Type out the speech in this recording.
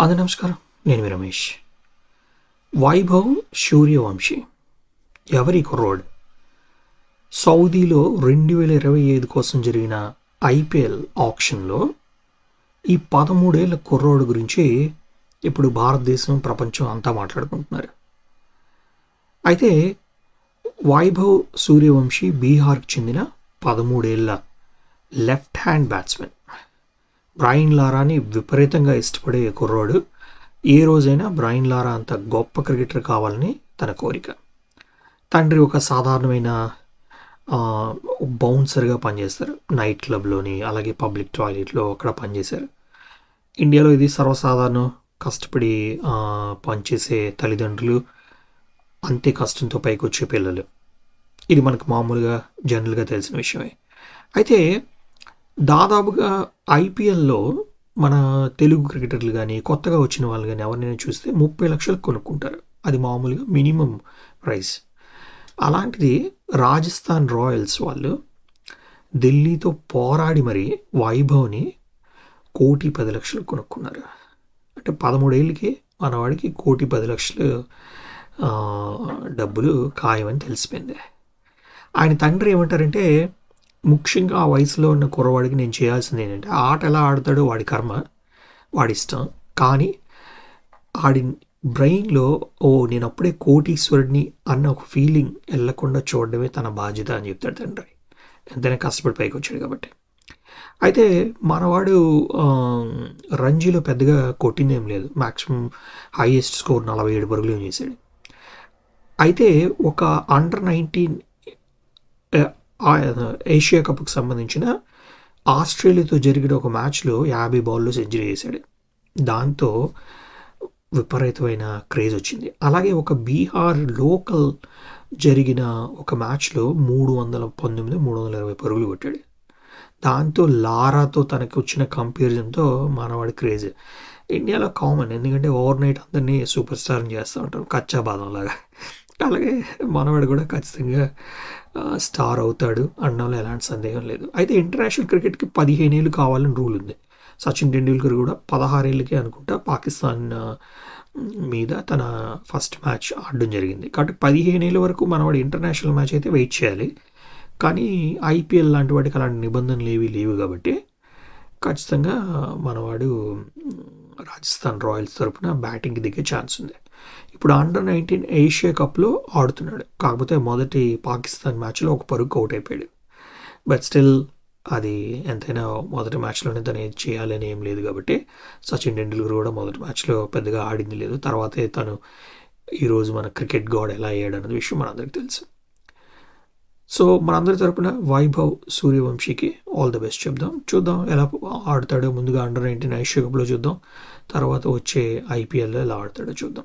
అందరి నమస్కారం. నేను మీ రమేష్. వైభవ్ సూర్యవంశీ ఎవరి కుర్రోడ్? సౌదీలో రెండు వేల ఇరవై ఐదు కోసం జరిగిన ఐపీఎల్ ఆప్షన్లో ఈ పదమూడేళ్ళ కుర్రోడు గురించి ఇప్పుడు భారతదేశం ప్రపంచం అంతా మాట్లాడుకుంటున్నారు. అయితే వైభవ్ సూర్యవంశీ బీహార్కి చెందిన పదమూడేళ్ళ లెఫ్ట్ హ్యాండ్ బ్యాట్స్మెన్ బ్రాయిన్ లారాని విపరీతంగా ఇష్టపడే కుర్రోడు ఏ రోజైనా బ్రాయిన్ లారా అంత గొప్ప క్రికెటర్ కావాలని తన కోరిక. తండ్రి ఒక సాధారణమైన బౌన్సర్గా పనిచేస్తారు. నైట్ క్లబ్లోని అలాగే పబ్లిక్ టాయిలెట్లో అక్కడ పనిచేశారు. ఇండియాలో ఇది సర్వసాధారణం కష్టపడి పనిచేసే తల్లిదండ్రులు అంతే కష్టంతో పైకి వచ్చే పిల్లలు. ఇది మనకు మామూలుగా జనరల్గా తెలిసిన విషయమే. అయితే దాదాపుగా ఐపీఎల్లో మన తెలుగు క్రికెటర్లు కానీ కొత్తగా వచ్చిన వాళ్ళు కానీ ఎవరినైనా చూస్తే ముప్పై లక్షలు కొనుక్కుంటారు. అది మామూలుగా మినిమం ప్రైస్. అలాంటిది రాజస్థాన్ రాయల్స్ వాళ్ళు ఢిల్లీతో పోరాడి మరి వైభవ్ని కోటి పది లక్షలు కొనుక్కున్నారు. అంటే పదమూడేళ్ళకి మనవాడికి కోటి పది లక్షలు డబ్బులు ఖాయమని తెలిసిపోయింది. ఆయన తండ్రి ఏమంటారంటే ముఖ్యంగా ఆ వయసులో ఉన్న కుర్రవాడికి నేను చేయాల్సింది ఏంటంటే ఆట ఎలా ఆడతాడో వాడి కర్మ వాడి ఇష్టం. కానీ ఆడి బ్రెయిన్లో ఓ నేను అప్పుడే కోటీశ్వరుడిని అన్న ఒక ఫీలింగ్ వెళ్ళకుండా చూడడమే తన బాధ్యత అని చెప్తాడు తండ్రి. ఎంతైనా కష్టపడి పైకి వచ్చాడు కాబట్టి. అయితే మనవాడు రంజీలో పెద్దగా కొట్టిందేం లేదు. మ్యాక్సిమం హైయెస్ట్ స్కోర్ నలభై ఏడు పరుగులు చేశాడు. అయితే ఒక అండర్ నైన్టీన్ ఏషియా కప్కి సంబంధించిన ఆస్ట్రేలియాతో జరిగిన ఒక మ్యాచ్లో యాభై బాల్లో సెంచరీ చేశాడు. దాంతో విపరీతమైన క్రేజ్ వచ్చింది. అలాగే ఒక బీహార్ లోకల్ జరిగిన ఒక మ్యాచ్లో మూడు వందల పంతొమ్మిది మూడు వందల ఇరవై పరుగులు కొట్టాడు. దాంతో లారాతో తనకు వచ్చిన కంపారిజన్తో మనవాడి క్రేజ్. ఇండియాలో కామన్ ఎందుకంటే ఓవర్ నైట్ అందరినీ సూపర్ స్టార్ని చేస్తూ ఉంటారు కచ్చా బాదం లాగా అలాగే మనవాడు కూడా ఖచ్చితంగా స్టార్ అవుతాడు అనడంలో ఎలాంటి సందేహం లేదు. అయితే ఇంటర్నేషనల్ క్రికెట్కి పదిహేను ఏళ్ళు కావాలని రూల్ ఉంది. సచిన్ టెండూల్కర్ కూడా పదహారేళ్ళకి అనుకుంటా పాకిస్తాన్ మీద తన ఫస్ట్ మ్యాచ్ ఆడడం జరిగింది. కాబట్టి పదిహేను ఏళ్ళ వరకు మనవాడు ఇంటర్నేషనల్ మ్యాచ్ అయితే వెయిట్ చేయాలి. కానీ ఐపీఎల్ లాంటి వాటికి అలాంటి నిబంధనలు ఏవి లేవు కాబట్టి ఖచ్చితంగా మనవాడు రాజస్థాన్ రాయల్స్ తరఫున బ్యాటింగ్కి దిగే ఛాన్స్ ఉంది. ఇప్పుడు అండర్ నైన్టీన్ ఏషియా కప్లో ఆడుతున్నాడు. కాకపోతే మొదటి పాకిస్తాన్ మ్యాచ్లో ఒక పరుగు అవుట్ అయిపోయాడు. బట్ స్టిల్ అది ఎంతైనా మొదటి మ్యాచ్లోనే తను ఏది చేయాలని ఏం లేదు కాబట్టి సచిన్ టెండూల్కర్ కూడా మొదటి మ్యాచ్లో పెద్దగా ఆడింది లేదు. తర్వాతే తను ఈరోజు మన క్రికెట్ గాడ్ ఎలా అయ్యాడు అన్నది విషయం మనందరికీ తెలుసు. సో మనందరి తరపున వైభవ్ సూర్యవంశీకి ఆల్ ద బెస్ట్ చెప్దాం. చూద్దాం ఎలా ఆడతాడో ముందుగా అండర్ నైన్టీన్ ఐషియా కప్లో చూద్దాం. తర్వాత వచ్చే ఐపీఎల్లో ఎలా ఆడతాడో చూద్దాం.